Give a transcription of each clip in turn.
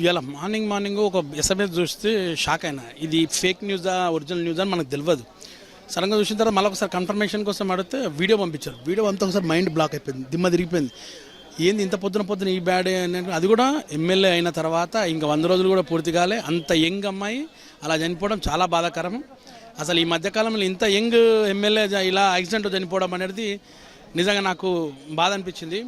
ఇవాళ morning morning ఒక SMS చూస్తే షాక్ అయినా. ఇది ఫేక్ న్యూజా ఒరిజినల్ న్యూస్ అని మనకు తెలియదు సడన్గా చూసిన తర్వాత మళ్ళీ ఒకసారి కన్ఫర్మేషన్ కోసం అడిగితే వీడియో పంపించారు. వీడియో అంతా ఒకసారి మైండ్ బ్లాక్ అయిపోయింది దిమ్మ తిరిగిపోయింది. ఏంది ఇంత పొద్దున పొద్దున ఈ బ్యాడ్ అని అది కూడా ఎమ్మెల్యే అయిన తర్వాత ఇంకా వంద రోజులు కూడా పూర్తి కాలే. అంత యంగ్ అమ్మాయి అలా చనిపోవడం చాలా బాధాకరం. అసలు ఈ మధ్యకాలంలో ఇంత యంగ్ ఎమ్మెల్యే ఇలా యాక్సిడెంట్ చనిపోవడం అనేది నిజంగా నాకు బాధ అనిపించింది.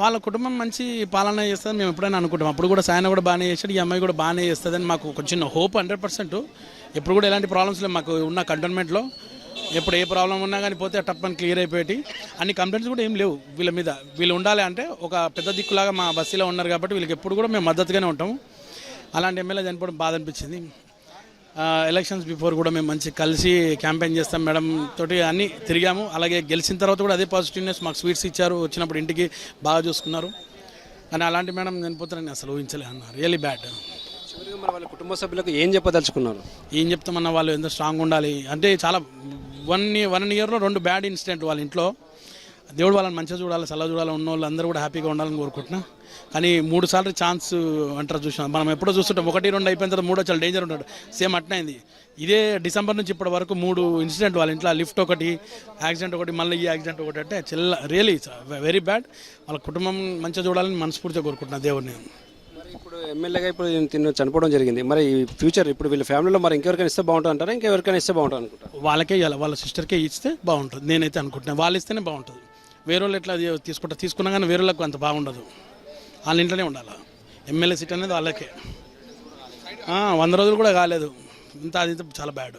వాళ్ళ కుటుంబం మంచి పాలన చేస్తుంది మేము ఎప్పుడైనా అనుకుంటాం. అప్పుడు కూడా సాయన కూడా బాగానే చేశాడు ఈ అమ్మాయి కూడా బాగానే చేస్తుందని మాకు ఒక చిన్న హోప్ హండ్రెడ్ పర్సెంట్ ఎప్పుడు కూడా ఎలాంటి ప్రాబ్లమ్స్ లేవు మాకు ఉన్న కంటోన్మెంట్లో ఎప్పుడు ఏ ప్రాబ్లం ఉన్నా కానీ పోతే టప్పని క్లియర్ అయిపోయి అన్ని కంప్లైంట్స్ కూడా ఏం లేవు వీళ్ళ మీద. వీళ్ళు ఉండాలి అంటే ఒక పెద్ద దిక్కులాగా మా బస్సులో ఉన్నారు కాబట్టి వీళ్ళకి ఎప్పుడు కూడా మేము మద్దతుగానే ఉంటాము. అలాంటి ఎమ్మెల్యే చనిపోవడం బాధ అనిపించింది. ఎలక్షన్స్ బిఫోర్ కూడా మేము మంచి కలిసి క్యాంపెయిన్ చేస్తాం మేడం తోటి అన్నీ తిరిగాము. అలాగే గెలిచిన తర్వాత కూడా అదే పాజిటివ్నెస్ మాకు స్వీట్స్ ఇచ్చారు. వచ్చినప్పుడు ఇంటికి బాగా చూసుకున్నారు. కానీ అలాంటి మేడం చనిపోతారని అసలు ఊహించలే అన్న. రియలీ బ్యాడ్ వాళ్ళ కుటుంబ సభ్యులకు ఏం చెప్పదలుచుకున్నారు? ఏం చెప్తామన్న వాళ్ళు ఎంత స్ట్రాంగ్ ఉండాలి. అంటే చాలా వన్ వన్ ఇయర్లో రెండు బ్యాడ్ ఇన్సిడెంట్ వాళ్ళ ఇంట్లో. దేవుడు వాళ్ళని మంచిగా చూడాలి సలా చూడాలి ఉన్న వాళ్ళు అందరూ కూడా హ్యాపీగా ఉండాలని కోరుకుంటున్నా. కానీ మూడు సార్లు ఛాన్స్ అంటారు చూసినాం. మనం ఎప్పుడో చూస్తుంటాం ఒకటి రెండు అయిపోయిన తర్వాత మూడో చాలా డేంజర్ ఉంటాడు. సేమ్ అట్నైంది. ఇదే డిసెంబర్ నుంచి ఇప్పటి వరకు మూడు ఇన్సిడెంట్ వాళ్ళ ఇంట్లో లిఫ్ట్ ఒకటి యాక్సిడెంట్ ఒకటి మళ్ళీ ఈ యాక్సిడెంట్ ఒకటి అంటే చిల్ల రియలీ వెరీ బ్యాడ్ వాళ్ళ కుటుంబం మంచిగా చూడాలని మనస్ఫూర్తిగా కోరుకుంటున్నా దేవుడిని. ఇప్పుడు ఎమ్మెల్యేగా ఇప్పుడు తిను చనిపోవడం జరిగింది. మరి ఈ ఫ్యూచర్ ఇప్పుడు వీళ్ళ ఫ్యామిలీలో మరి ఇంకెవరికైనా ఇస్తే బాగుంటుంది అంటారా ఇంకెవరికైనా ఇస్తే బాగుంటుంది అనుకుంటారు వాళ్ళకే ఇవ్వాలి వాళ్ళ సిస్టర్కే ఇస్తే బాగుంటుంది. నేనైతే అనుకుంటున్నాను వాళ్ళు ఇస్తేనే బాగుంటుంది. వేరే వాళ్ళు ఎట్లా అది తీసుకుంటా తీసుకున్నా కానీ వేరే వాళ్ళకు అంత బాగుండదు. వాళ్ళ ఇంట్లోనే ఉండాలి? ఎమ్మెల్యే సీట్ అనేది వాళ్ళకే. వంద రోజులు కూడా కాలేదు. ఇంత అది చాలా బ్యాడ్.